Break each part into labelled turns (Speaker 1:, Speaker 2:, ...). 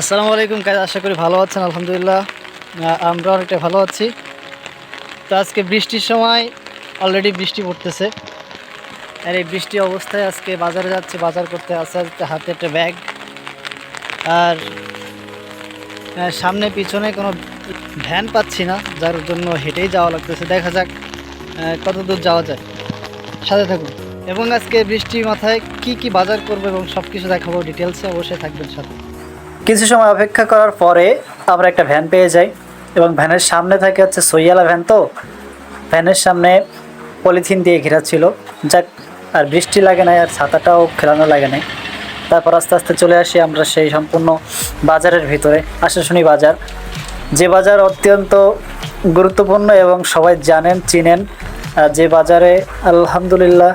Speaker 1: আসসালামু আলাইকুম কাজ আশা করি ভালো আছেন, আলহামদুলিল্লাহ। আমরা অনেকটা ভালো আছি। তো আজকে বৃষ্টির সময় অলরেডি বৃষ্টি পড়তেছে। আর এই বৃষ্টি অবস্থায় আজকে বাজারে যাচ্ছে, বাজার করতে আজকে হাতে একটা ব্যাগ আর সামনে পিছনে কোনো ভ্যান পাচ্ছি না, যার জন্য হেঁটেই যাওয়া লাগতেছে। দেখা যাক কত দূর যাওয়া যায়। সাথে থাকুন। এবং আজকে বৃষ্টি মাথায় কি কি বাজার করব এবং সব কিছু দেখাবো ডিটেলসে অবশ্যই থাকবেন সাথে। কিছু সময় অপেক্ষা করার পরে আমরা একটা ভ্যান পেয়ে যাই এবং ভ্যানের সামনে থাকে হচ্ছে সইয়ালা ভ্যান তো। ভ্যানের সামনে পলিথিন দিয়ে ঘেরা ছিল। যাক, আর বৃষ্টি লাগে নাই, আর ছাতাটাও খেলানো লাগে নাই। তারপর আস্তে আস্তে চলে আসি আমরা সেই সম্পূর্ণ বাজারের ভিতরে, আশাশুনি বাজার। যে বাজার অত্যন্ত গুরুত্বপূর্ণ এবং সবাই জানেন, চিনেন যে বাজারে আলহামদুলিল্লাহ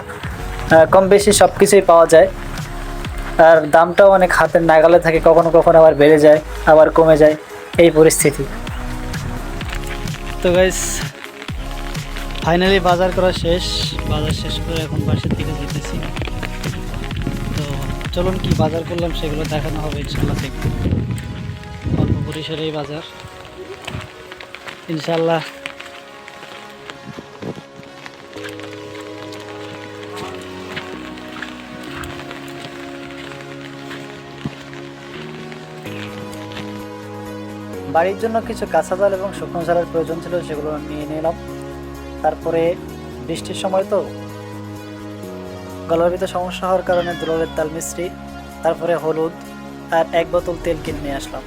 Speaker 1: কম বেশি সব কিছুই পাওয়া যায়। আর দামটাও অনেক হাতের নাগালে থাকে, কখনো কখনো আবার বেড়ে যায়, আবার কমে যায়, এই পরিস্থিতি। তো গাইস ফাইনালি বাজার করা শেষ, বাজার শেষ করে এখন বাসের দিকে যেতেছি। তো চলুন কি বাজার করলাম সেগুলো দেখানো হবে ইনশাল্লাহ দেখব। অল্প পরিসরে এই বাজার। ইনশাল্লাহ বাড়ির জন্য কিছু কাঁচা জাল এবং শুকনো জালের প্রয়োজন ছিল সেগুলো নিয়ে নিলাম। তারপরে বৃষ্টির সময় তো গলার সমস্যা হওয়ার কারণে দুলের তাল মিস্ত্রি তারপরে হলুদ আর এক বোতল তেল কিনে নিয়ে আসলাম।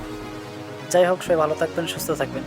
Speaker 1: যাই হোক, সবাই ভালো থাকবেন, সুস্থ থাকবেন।